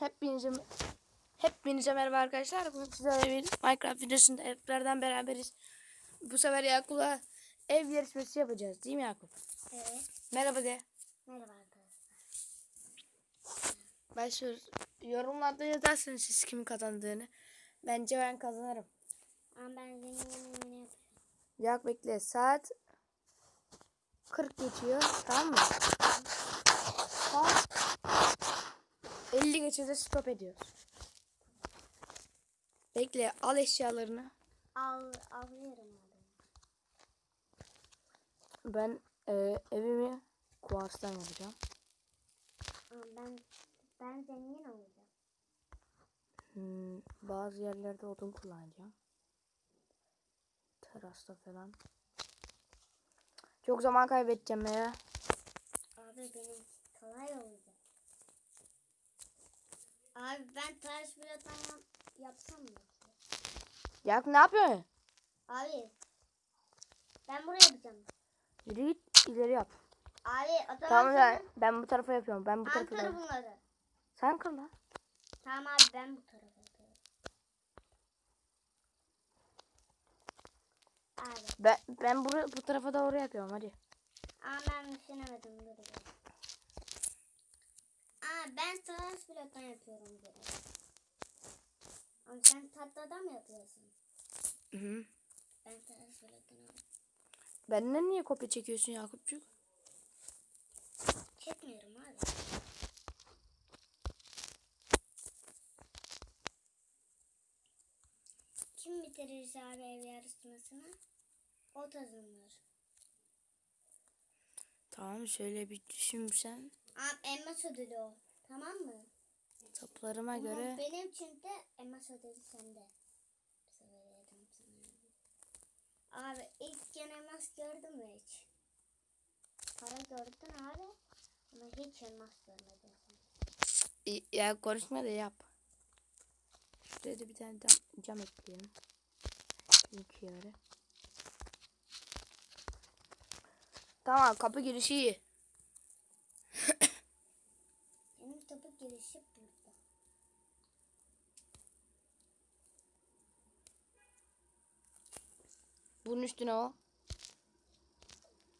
Hepinize Hepinize merhaba arkadaşlar. Bugün sizlerle bir Minecraft videosunda evlerden beraberiz. Bu sefer Yakup'la ev yarışması yapacağız. Değil mi Yakup? Evet. Merhaba de. Merhaba arkadaşlar. Başlıyoruz. Yorumlarda yazarsınız siz kimin kazandığını. Bence ben kazanırım. Ama ben yapıyorum. Yak bekle. Saat 40 geçiyor. Tamam mı? Saat 50 geçiyor stop ediyoruz. Bekle. Al eşyalarını. Al, alıyorum abi. Ben e, evimi kuarstan yapacağım. Ben ben zengin olacağım. Hmm, bazı yerlerde odun kullanacağım. Terasta falan. Çok zaman kaybedeceğim ya. Abi benim kolay olacak. Abi ben taş pilotan yap, yapsam mı? ki? Ya ne yapıyorsun? Abi ben buraya yapacağım. Yürü git ileri yap. Abi o zaman Tamam ben, ben bu tarafa yapıyorum. Ben bu An tarafa yapıyorum. bunları. Sen kır lan. Tamam abi ben bu tarafa yapıyorum. Abi Ben, ben bura, bu tarafa doğru yapıyorum hadi. ama ben düşünemedim dur bir. Aa ben taş pilotan yapıyorum biraz. Ama sen tatlıda mı yapıyorsun? Hı -hı. Ben taş pilotan yapıyorum. Benden niye kopya çekiyorsun Yakupçuk? Çekmiyorum abi. Kim bitirirse abi ev yarışmasını o kazanır. Tamam şöyle bir düşünsen. Abi elmas ödülü o. Tamam mı? Toplarıma Ama göre. benim için de elmas ödülü sende. Sana. Abi ilk gün elmas gördün mü hiç? Para gördün abi. Ama hiç elmas görmedin sen. Ya konuşma da yap. Şuraya da bir tane cam, cam ekleyelim. İki yere. Tamam kapı girişi iyi. Girişi burada. Bunun üstüne o.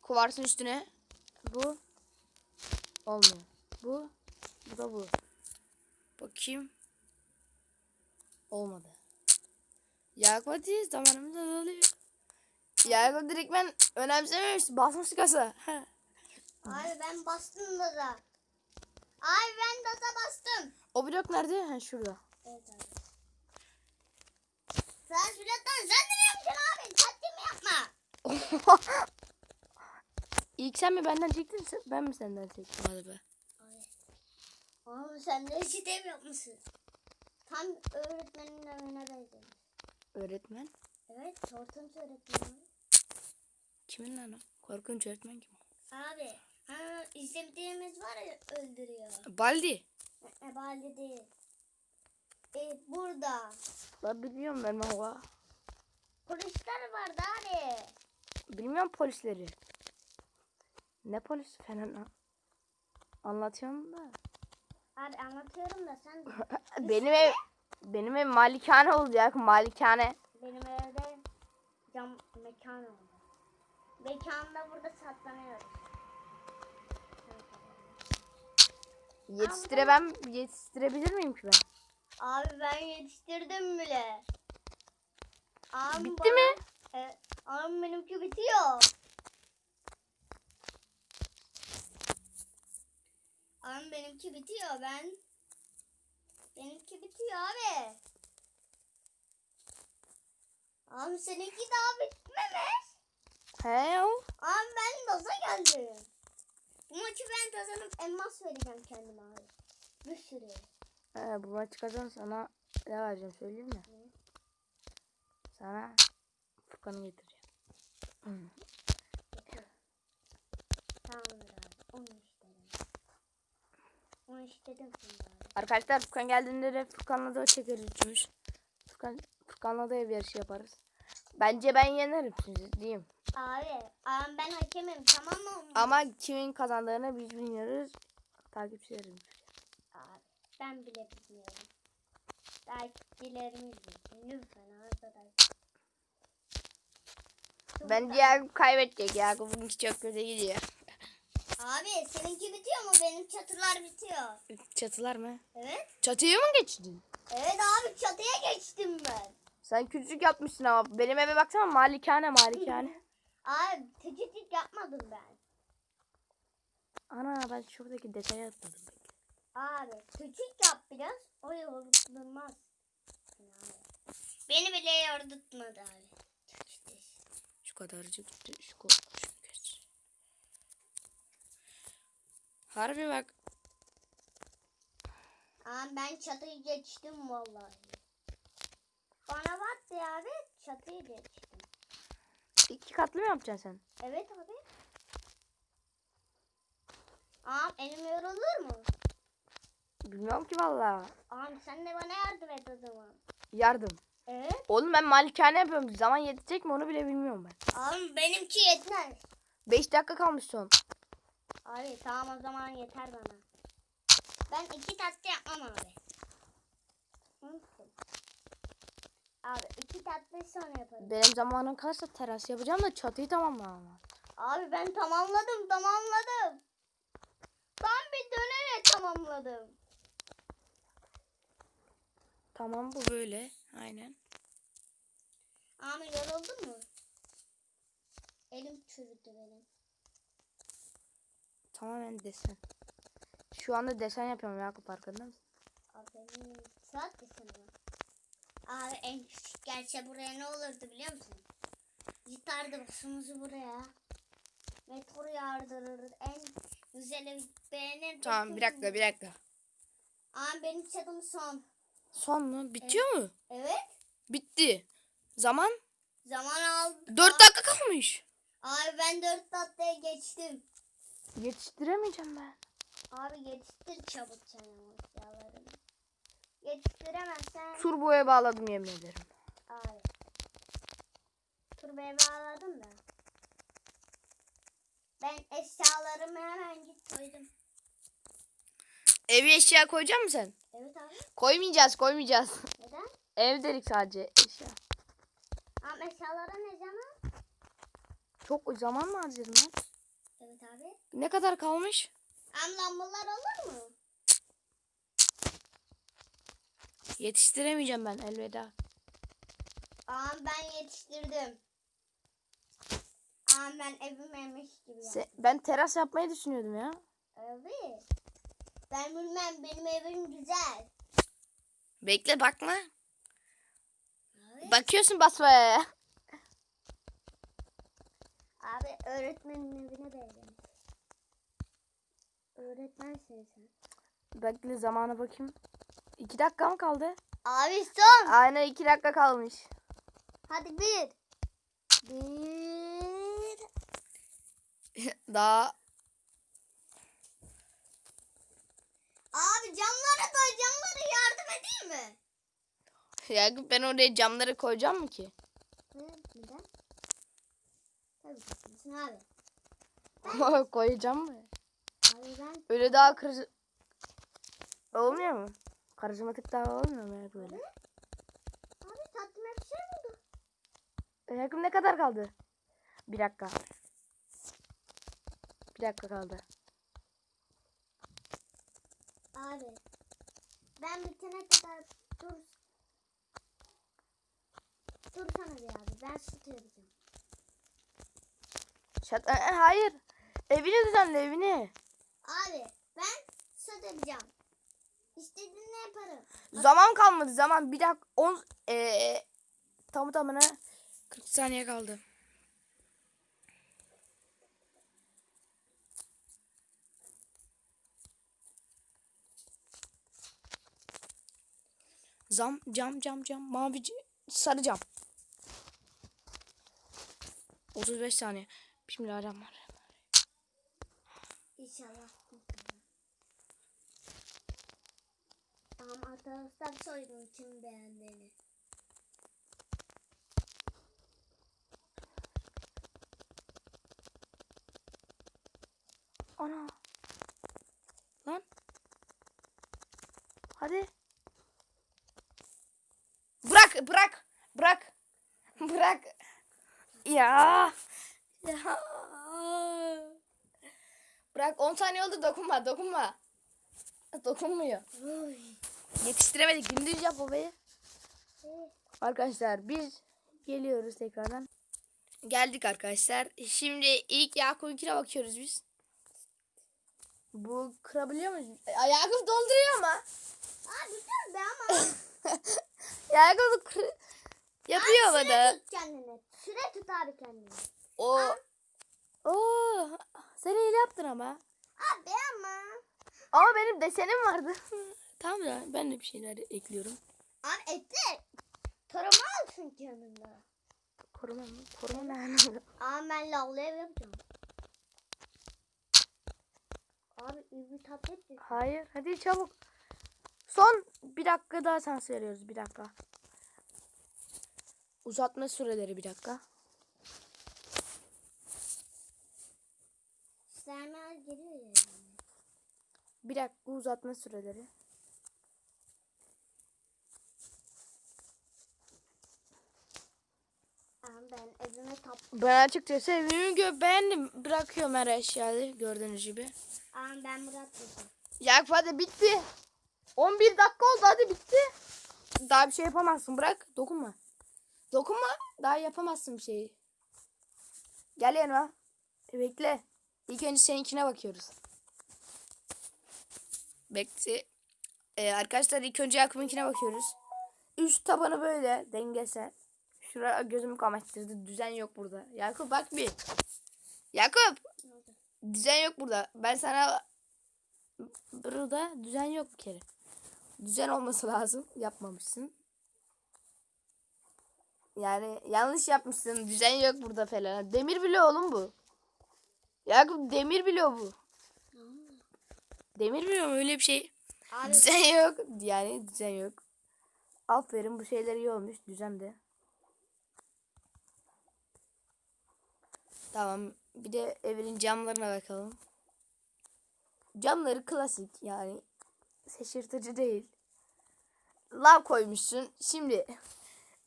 Kuvarsın üstüne. Bu. Olmuyor. Bu. Bu da bu. Bakayım. Olmadı. Yakup hadi zamanımız azalıyor. Yakup direkt ben önemsememiş. Basmış kasa. Abi ben bastım da da. Abi ben da bastım. O blok nerede? Ha şurada. Evet abi. Sen pilottan sen de mi yapacaksın abi? Tatlımı yapma. İlk sen mi benden çektin? sen- Ben mi senden çektim? Hadi be. Abi. Abi sen de hiç dev yapmışsın. Tam öğretmenin önüne benzemiş. Öğretmen. Evet, korkunç öğretmenim. Kimin lan o? Korkunç öğretmen kim? Abi, ha izlediğimiz var ya öldürüyor. Baldi. E, balde değil. E, burada. Ben bilmiyorum ben valla. Polisler vardı abi. Bilmiyorum polisleri. Ne polis falan ha? Anlatıyorum da. Abi anlatıyorum da sen benim ev benim ev malikane olacak malikane. benim evde cam mekan oldu. Mekanda burada saklanıyoruz. Yetiştiremem yetiştirebilir miyim ki ben? Abi ben yetiştirdim bile. Abi Bitti bana- mi? Evet. Abi benimki bitiyor. Abi benimki bitiyor ben. Benimki bitiyor abi. Abi seninki daha bitmemiş. He. Abi ben gaza geldim. Bu maçı ben kazanıp elmas vereceğim kendime abi. Bir sürü. He, bu maç kazan sana ne vereceğim söyleyeyim mi? Ne? Sana Furkan'ı getireceğim. Tamamdır abi. Onu istedim. Onu istedim şimdi abi. Arkadaşlar Furkan geldiğinde de Furkan'la da çekeriz. Furkan, Furkan'la da ev yarışı yaparız. Bence ben yenerim sizi diyeyim. Abi, ben hakemim tamam mı? Ama kimin kazandığını biz bilmiyoruz. Takipçilerim. Abi. Ben bile bilmiyorum. Takipçilerimiz bilsin. Lütfen arkadaşlar. Da- Yakup kaybedecek. Yakup'unki çok kötü gidiyor. Abi seninki bitiyor mu? Benim çatılar bitiyor. Çatılar mı? Evet. Çatıya mı geçtin? Evet abi çatıya geçtim ben. Sen küçük yapmışsın ama benim eve baksana malikane malikane. Abi küçücük yapmadım ben. Ana ben şuradaki detaya atladım. Abi küçük yap biraz. O yorulmaz. Beni bile yordutmadı abi. Şu kadarcık şu ko- şunu geç. Harbi bak Abi ben çatıyı geçtim vallahi. Bana bak ya abi çatıyı geçtim. İki katlı mı yapacaksın sen? Evet abi. Abi elim yorulur mu? Bilmiyorum ki valla. Abi sen de bana yardım et o zaman. Yardım. Evet. Oğlum ben malikane yapıyorum. Zaman yetecek mi onu bile bilmiyorum ben. Abi benimki yetmez. 5 dakika kalmış son. Abi tamam o zaman yeter bana. Ben iki tatlı yapmam abi. Unuttum. Abi iki tatlı sonra yaparım. Benim zamanım kalırsa teras yapacağım da çatıyı tamamlamam. Abi ben tamamladım tamamladım. Ben bir dönerek tamamladım. Tamam bu böyle. Aynen. Abi yoruldun mu? Elim çürüdü benim. Tamamen desen. Şu anda desen yapıyorum Yakup farkında mısın? Abi benim saat desem var. Abi en küçük gelse buraya ne olurdu biliyor musun? Yıkardı başımızı buraya. Meteor yağdırır. En güzeli beğenir. Tamam bir dakika bir dakika. Abi benim çatım son. Son mu? Bitiyor mu? Evet. Bitti. Zaman Zaman aldı. 4 dakika kalmış. Abi ben dört tatlaya geçtim. Yetiştiremeyeceğim ben. Abi yetiştir çabuk sen. Yetiştiremezsen Turboya bağladım yemin ederim. abi. Turbaya bağladım da. Ben eşyalarımı hemen git koydum. Evi eşya koyacak mısın sen? Evet abi. Koymayacağız koymayacağız. Neden? Ev dedik sadece eşya. Ama eşyalara ne zaman? Çok zaman mı harcadım lan? Evet abi. Ne kadar kalmış? Am lambalar olur mu? Yetiştiremeyeceğim ben elveda. Aa ben yetiştirdim. Aa ben evim yemiş gibi Se- yaptım. ben teras yapmayı düşünüyordum ya. Abi. Ben bilmem benim evim güzel. Bekle bakma. Abi. Bakıyorsun basmaya. Abi öğretmenin evine benzemiş. Öğretmensin sen. Bekle zamana bakayım. 2 dakika mı kaldı? Abi son. Aynen 2 dakika kalmış. Hadi bir. Bir. Daha Abi camlara da camlara yardım edeyim mi? Yakup ben oraya camları koyacağım mı ki? Neden? Tabii kesinsin abi. koyacağım mı? Abi ben Öyle daha kırıcı... Olmuyor mu? Karizmatik daha olmuyor mu böyle? abi tatlım hep şey oldu. Yakup ne kadar kaldı? Bir dakika. Bir dakika kaldı. Abi ben bitene kadar dur. Dursana bir abi ben süt yapacağım. Şat e, e, hayır. Evini düzenle evini. Abi ben süt yapacağım. İstediğini yaparım. Zaman kalmadı zaman. Bir dakika. On, e, tamı tamına 40 saniye kaldı. Zam, cam, cam, cam. Mavi, sarı cam. 35 saniye. Bismillahirrahmanirrahim. İnşallah. Tamam arkadaşlar soydum için beğendiğini. Ana. Lan. Hadi. Bırak bırak. Bırak. Bırak. Ya. Ya. Bırak 10 saniye oldu dokunma dokunma. Dokunmuyor. Oy. Yetiştiremedik. Gündüz yap babayı. Arkadaşlar biz geliyoruz tekrardan. Geldik arkadaşlar. Şimdi ilk Yakup'unkine bakıyoruz biz. Bu kırabiliyor muyuz? Ay, Yakup dolduruyor ama. Abi dur be ama. Yakup kır... yapıyor bana. tut kendini. Süre tut abi kendini. O. Oo. Sen iyi yaptın ama. Abi ama. Ama benim desenim vardı. tamam ya ben de bir şeyler ekliyorum. Abi ekle. Tarama alsın yanında. Koruma mı? Koruma ne anlamda? Abi ben lavlı ev yapacağım. Abi bir mi? Hayır. Hadi çabuk. Son bir dakika daha şans veriyoruz. Bir dakika. Uzatma süreleri bir dakika. Sermer geliyor ya. Bir dakika uzatma süreleri. Abi ben evime tap. Ben açıkçası evimi gö beğendim. Bırakıyorum her eşyayı gördüğünüz gibi. Abi ben bırakmayacağım. Yakup hadi bitti. 11 dakika oldu hadi bitti. Daha bir şey yapamazsın bırak. Dokunma. Dokunma. Daha yapamazsın bir şeyi. Gel yanıma. Bekle. İlk önce seninkine bakıyoruz. Bekle. Ee, arkadaşlar ilk önce Yakup'unkine bakıyoruz. Üst tabanı böyle dengesel. Şuraya gözümü kamaştırdı. Düzen yok burada. Yakup bak bir. Yakup. Düzen yok burada. Ben sana burada düzen yok bir kere. Düzen olması lazım. Yapmamışsın. Yani yanlış yapmışsın. Düzen yok burada falan. Demir bile oğlum bu. Yakup demir bile bu. Demir bile öyle bir şey? Abi Düzen yok. Yani düzen yok. Aferin bu şeyler iyi olmuş. Düzen de. Tamam. Bir de evin camlarına bakalım. Camları klasik yani. Şaşırtıcı değil. Lav koymuşsun. Şimdi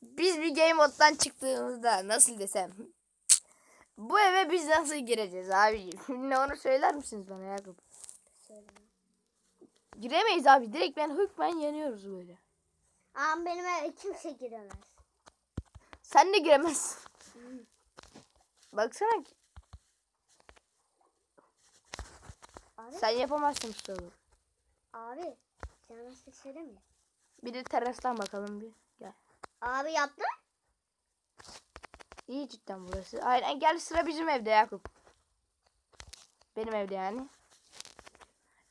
biz bir game moddan çıktığımızda nasıl desem. Bu eve biz nasıl gireceğiz abi? Ne onu söyler misiniz bana Yakup? Giremeyiz abi. Direkt ben hükmen yanıyoruz böyle. Abi benim eve kimse giremez. Sen de giremezsin. Baksana ki- Abi, sen yapamazsın onu. abi sana nasıl söyleyeyim mi? Bir de terastan bakalım bir. Gel. Abi yaptın? İyi cidden burası. Aynen gel sıra bizim evde Yakup. Benim evde yani.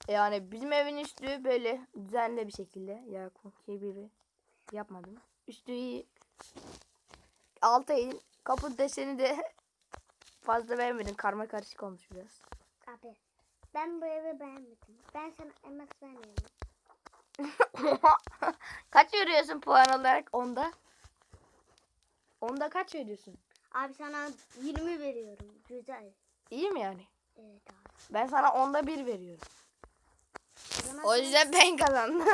E Yani bizim evin üstü böyle düzenli bir şekilde. Yakup gibi yapmadım. Üstü iyi. Altı iyi. Kapı deseni de fazla beğenmedim. Karma karışık olmuş biraz. Abi ben bu evi beğenmedim. Ben sana emek vermiyorum. kaç veriyorsun puan olarak onda? Onda kaç veriyorsun? Abi sana 20 veriyorum. Güzel. İyi mi yani? Evet abi. Ben sana onda bir veriyorum. O zaman O sana- yüzden ben kazandım.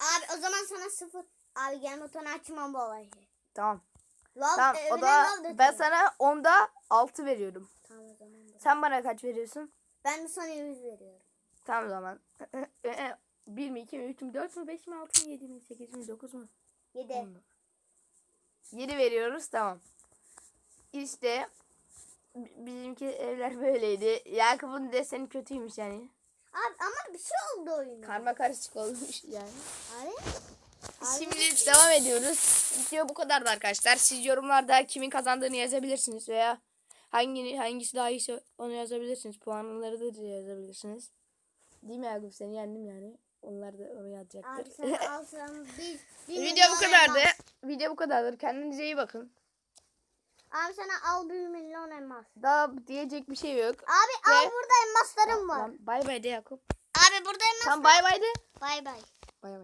Abi o zaman sana sıfır. Abi gel motorunu açmam bu olayı. tamam. Lav, Tamam o da ben sana onda 6 veriyorum. Tamam o zaman. da. Sen bana kaç veriyorsun? Ben de sana 100 veriyorum. Tamam o zaman. 1 mi 2 mi 3 mü 4 mü 5 mi 6 mı 7 mi 8 mi 9 mu? 7. 10 mu? 7 veriyoruz tamam. İşte bi- bizimki evler böyleydi. Yakup'un deseni kötüymüş yani. Abi ama bir şey oldu oyuna. Karma karışık olmuş yani. Abi. Şimdi devam ediyoruz. Video bu kadardı arkadaşlar. Siz yorumlarda kimin kazandığını yazabilirsiniz veya hangi hangisi daha iyiyse onu yazabilirsiniz. Puanları da yazabilirsiniz. Değil mi Yakup seni yendim yani. Onlar da onu yazacaktır. Abi sen al Video bu kadardı. Video bu kadardır. Kendinize iyi bakın. Abi sana al bir milyon elmas. Daha diyecek bir şey yok. Abi Ve- al burada elmaslarım var. Bay bay de Yakup. Abi burada elmas Tamam bay bay de. Bay bay. Bay bay.